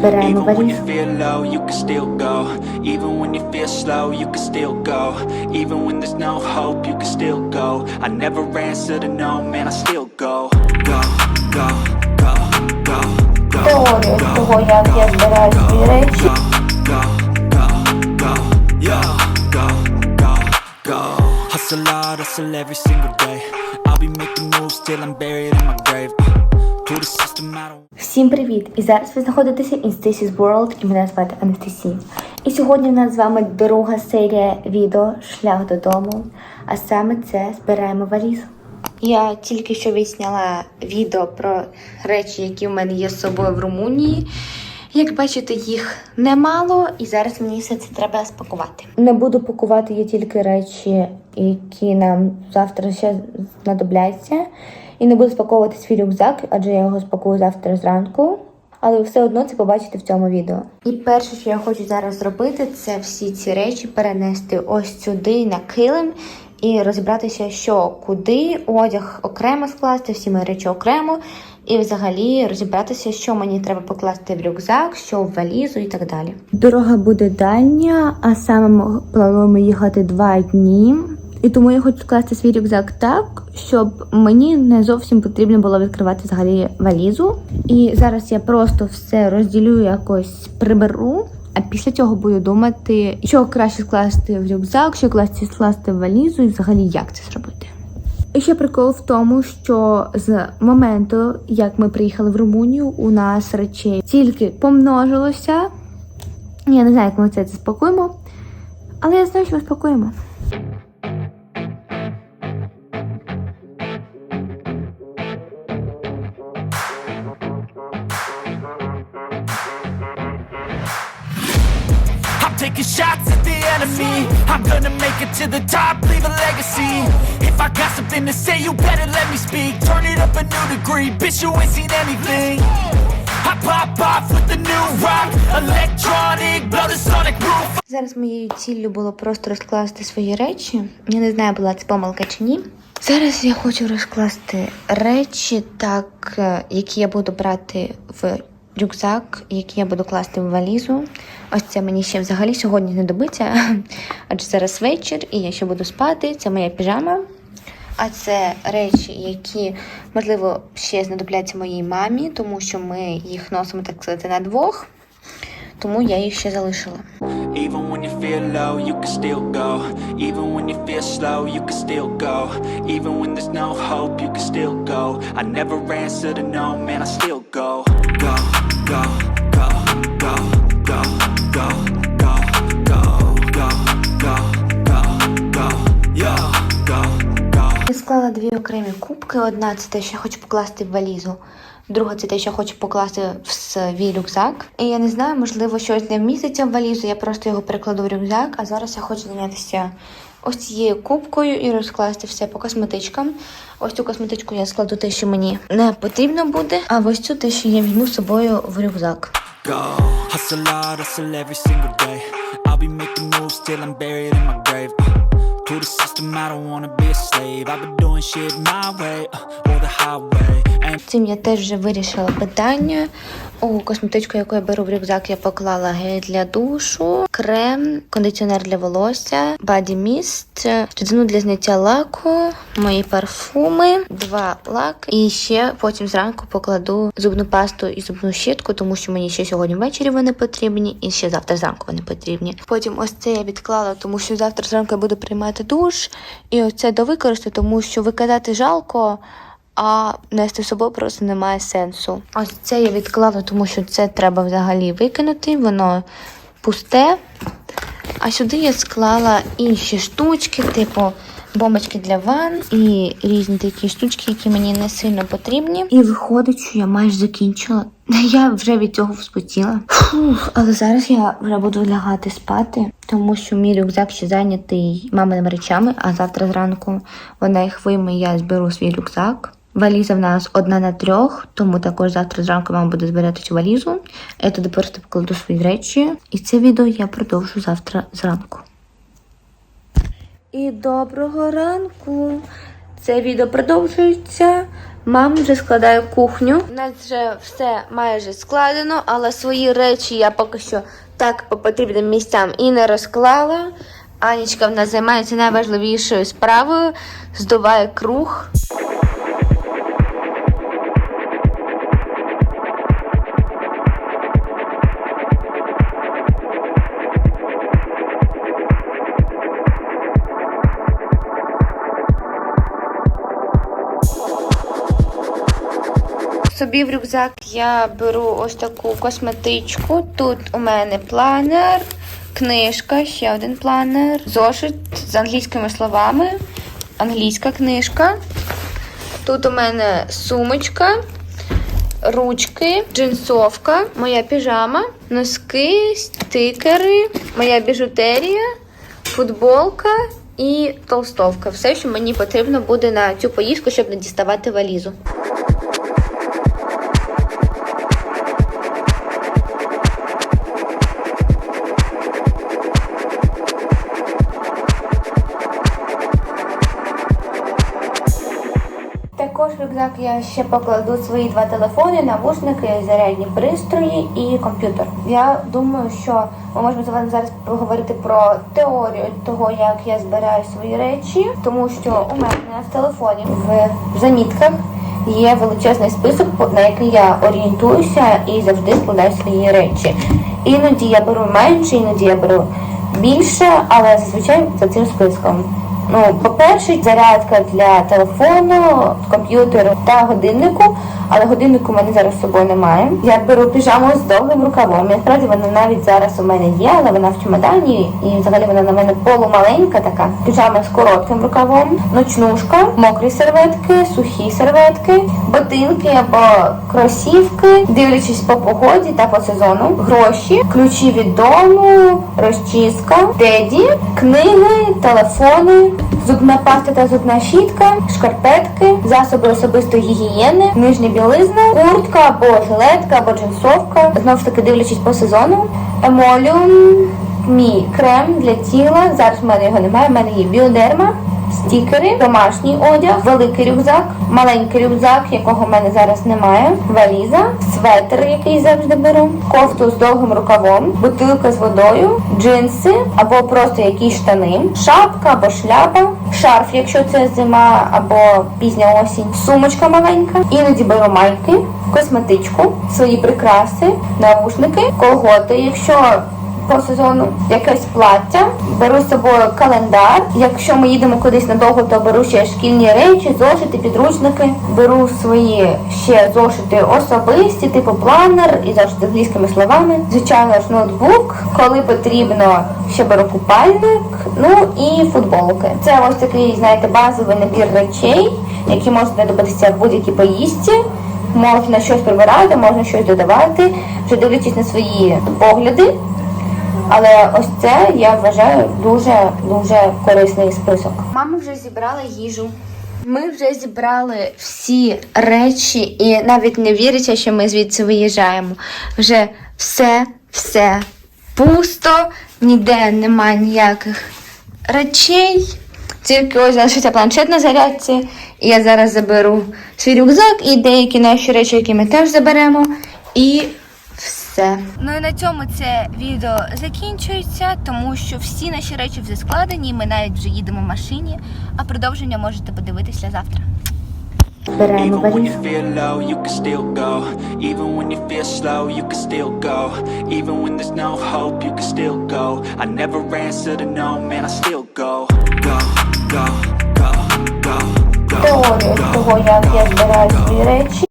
збираємо Even when валізу. you feel low, you can still go. Even when you feel slow, you can still go. Even when there's no hope, you can still go. I never answer to no, man, I still go. Go, go, go, go, go. Теорію того, як я збираю свої речі. Go, go, go, go, yeah. Go, go, go. Hustle hard, hustle every single day. I'll be making moves till I'm buried in my grave. Всім привіт! І зараз ви знаходитеся in Stacy's World і мене звати Анастасія. І сьогодні в нас з вами друга серія відео Шлях додому. А саме це збираємо валізу. Я тільки що відсняла відео про речі, які в мене є з собою в Румунії. Як бачите, їх немало, і зараз мені все це треба спакувати. Не буду пакувати я тільки речі, які нам завтра ще знадобляться. І не буду спаковувати свій рюкзак, адже я його спакую завтра зранку. Але ви все одно це побачите в цьому відео. І перше, що я хочу зараз зробити, це всі ці речі перенести ось сюди на килим і розібратися, що куди, одяг окремо скласти, всі мої речі окремо, і взагалі розібратися, що мені треба покласти в рюкзак, що в валізу і так далі. Дорога буде дальня, а саме плануємо їхати два дні. І тому я хочу скласти свій рюкзак так, щоб мені не зовсім потрібно було відкривати взагалі валізу. І зараз я просто все розділю, якось приберу. А після цього буду думати, що краще скласти в рюкзак, що краще скласти в валізу, і взагалі як це зробити. І ще прикол в тому, що з моменту, як ми приїхали в Румунію, у нас речей тільки помножилося. Я не знаю, як ми це спакуємо, але я знаю, що ми спакуємо. Taking shots at the enemy. I'm gonna make it to the top, leave a legacy. If I got something to say, you better let me speak. Turn it up a new degree, bitch, you ain't seen anything. I pop off with the new rock, electronic, blow the sonic roof. Зараз моєю ціллю було просто розкласти свої речі. Я не знаю, була це помилка чи ні. Зараз я хочу розкласти речі, так, е, які я буду брати в рюкзак, які я буду класти в валізу. Ось це мені ще взагалі сьогодні не добиться, адже зараз вечір і я ще буду спати. Це моя піжама. А це речі, які можливо ще знадобляться моїй мамі, тому що ми їх носимо так сказати на двох. Тому я їх ще залишила. Even when you feel low, you can still go. Even when you feel slow, you can still go. Even when there's no hope, you can still go. I never answer to no, man, I still go. Go, я склала дві окремі кубки. Одна це те, що я хочу покласти в валізу, друга це те, що я хочу покласти в свій рюкзак. І я не знаю, можливо, щось не вміститься в валізу, я просто його перекладу в рюкзак, а зараз я хочу зайнятися ось цією кубкою і розкласти все по косметичкам. Ось цю косметичку я складу те, що мені не потрібно буде, а ось цю те, що я візьму з собою в рюкзак. Uh, to the system, I don't wanna be a slave. I've been doing shit my way, uh, or the highway. Цим я теж вже вирішила питання. У косметичку, яку я беру в рюкзак, я поклала гель для душу, крем, кондиціонер для волосся, баді міст, рідину для зняття лаку, мої парфуми, два лаки. І ще потім зранку покладу зубну пасту і зубну щітку, тому що мені ще сьогодні ввечері вони потрібні, і ще завтра зранку вони потрібні. Потім ось це я відклала, тому що завтра зранку я буду приймати душ, і оце довикористати, тому що викидати жалко а нести з собою просто немає сенсу. Ось це я відклала, тому що це треба взагалі викинути, воно пусте. А сюди я склала інші штучки, типу бомбочки для ван і різні такі штучки, які мені не сильно потрібні. І виходить, що я майже закінчила. Я вже від цього вспотіла. Фух, але зараз я вже буду лягати спати, тому що мій рюкзак ще зайнятий маминими речами, а завтра зранку вона їх вийме, я зберу свій рюкзак. Валіза в нас одна на трьох, тому також завтра зранку мама буде збирати цю валізу. Я туди просто покладу свої речі. І це відео я продовжу завтра зранку. І доброго ранку. Це відео продовжується. Мама вже складає кухню. У нас вже все майже складено, але свої речі я поки що так по потрібним місцям і не розклала. Анічка в нас займається найважливішою справою, здуває круг. Собі в рюкзак я беру ось таку косметичку. Тут у мене планер, книжка, ще один планер, зошит з англійськими словами, англійська книжка. Тут у мене сумочка, ручки, джинсовка, моя піжама, носки, стикери, моя біжутерія, футболка і толстовка. Все, що мені потрібно буде на цю поїздку, щоб не діставати валізу. Рюкзак я ще покладу свої два телефони, навушники, зарядні пристрої і комп'ютер. Я думаю, що ми можемо з вами зараз поговорити про теорію того, як я збираю свої речі, тому що у мене в телефоні в замітках є величезний список, на який я орієнтуюся і завжди складаю свої речі. Іноді я беру менше, іноді я беру більше, але зазвичай за цим списком. Ну, по-перше, зарядка для телефону, комп'ютеру та годиннику, але годиннику у мене зараз з собою немає. Я беру піжаму з довгим рукавом. Насправді вона навіть зараз у мене є, але вона в чемодані, і взагалі вона на мене полумаленька така. Піжама з коротким рукавом, ночнушка, мокрі серветки, сухі серветки, ботинки або кросівки, дивлячись по погоді та по сезону, гроші, ключі від дому, розчіска, теді, книги, телефони, зубна паста та зубна щітка, шкарпетки, засоби особистої гігієни, нижня білизна, куртка або жилетка, або джинсовка. Знову ж таки, дивлячись по сезону, емоліум, мій крем для тіла. Зараз в мене його немає. В мене є біодерма. Стікери, домашній одяг, великий рюкзак, маленький рюкзак, якого в мене зараз немає, валіза, светр, який завжди беру, кофту з довгим рукавом, бутилка з водою, джинси або просто якісь штани, шапка або шляпа, шарф, якщо це зима або пізня осінь, сумочка маленька, іноді беру майки, косметичку, свої прикраси, навушники, колготи, якщо по сезону якесь плаття, беру з собою календар. Якщо ми їдемо кудись надовго, то беру ще шкільні речі, зошити, підручники. Беру свої ще зошити особисті, типу планер і зошити з англійськими словами. Звичайно ж ноутбук. Коли потрібно, ще беру купальник, ну і футболки. Це ось такий, знаєте, базовий набір речей, які можуть знадобитися в будь-якій поїздці. Можна щось прибирати, можна щось додавати, вже дивлячись на свої погляди. Але ось це я вважаю дуже дуже корисний список. Мама вже зібрала їжу. Ми вже зібрали всі речі, і навіть не віриться, що ми звідси виїжджаємо. Вже все, все пусто, ніде немає ніяких речей. Тільки ось залишиться планшет на зарядці, і я зараз заберу свій рюкзак і деякі наші речі, які ми теж заберемо. І все. Ну і на цьому це відео закінчується, тому що всі наші речі вже складені, і ми навіть вже їдемо в машині, а продовження можете подивитися завтра. Беремо Even when you feel low, you can still go. Even when you feel slow, you can still go. Even when there's no hope, you can still go. I never answer to no, man, I still go. Go, go, go, go, go. Теорію того, як я збираю свої речі.